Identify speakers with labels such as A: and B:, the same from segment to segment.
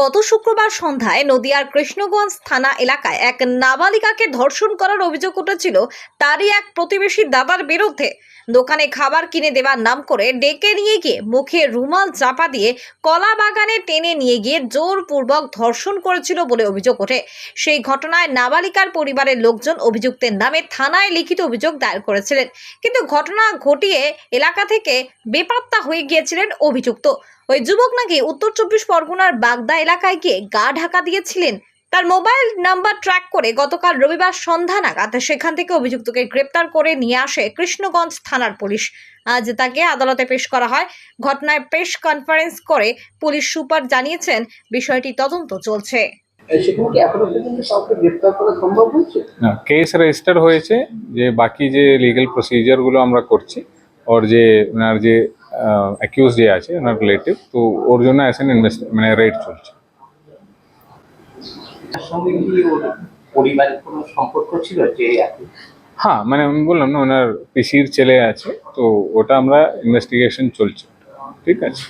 A: গত শুক্রবার সন্ধ্যায় নদিয়ার কৃষ্ণগঞ্জ থানা এলাকায় এক নাবালিকাকে ধর্ষণ করার অভিযোগ উঠেছিল, তারই এক প্রতিবেশী দাদার বিরুদ্ধে। দোকানে খাবার কিনে দেওয়ার নাম করে ডেকে নিয়ে গিয়ে মুখে রুমাল চাপা দিয়ে কলা বাগানে টেনে নিয়ে গিয়ে জোরপূর্বক ধর্ষণ করেছিল বলে অভিযোগ ওঠে। সেই ঘটনায় নাবালিকার পরিবারের লোকজন অভিযুক্তের নামে থানায় লিখিত অভিযোগ দায়ের করেছিলেন। কিন্তু ঘটনা ঘটিয়ে এলাকা থেকে বেপাত্তা হয়ে গিয়েছিলেন অভিযুক্ত। ওই যুবক নাকি উত্তর চব্বিশ পরগনার বাগদা এলাকায় গিয়ে গা ঢাকা দিয়েছিলেন। তার মোবাইল নাম্বার ট্র্যাক করে গতকাল রবিবার সন্ধ্যা নাগাদ সেখান থেকে অভিযুক্তকে গ্রেপ্তার করে নিয়ে আসে কৃষ্ণগঞ্জ থানার পুলিশ। আজ তাকে আদালতে পেশ করা হয়। ঘটনায় প্রেস কনফারেন্স করে পুলিশ সুপার জানিয়েছেন বিষয়টি তদন্ত চলছে।
B: কেস রেজিস্টার হয়েছে যে বাকি যে লিগ্যাল প্রসিজারগুলো আমরা করছি ওর যে ওনার যে অ্যাকিউজ যে আছে ওনার রিলেটিভ তো ওর জন্য অ্যাসেন ইনভেস্ট মানে রেড চলছে
C: তার সঙ্গে কি ওর পরিবারের কোনো সম্পর্ক ছিল যে এখন
B: হ্যাঁ মানে আমি বললাম না ওনার পিসির ছেলে আছে তো ওটা আমরা ইনভেস্টিগেশন চলছে ঠিক আছে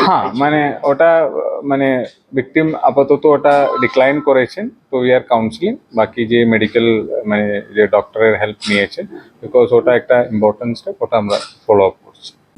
B: হ্যাঁ মানে ওটা মানে ভিকটিম আপাতত ওটা ডিক্লাইন করেছেন তো উই আর কাউন্সিলিং বাকি যে মেডিকেল মানে যে ডক্টরের হেল্প নিয়েছেন বিকজ ওটা একটা ইম্পর্টেন্ট স্টেপ ওটা আমরা follow up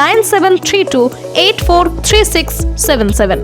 D: nine seven three two eight four three six seven seven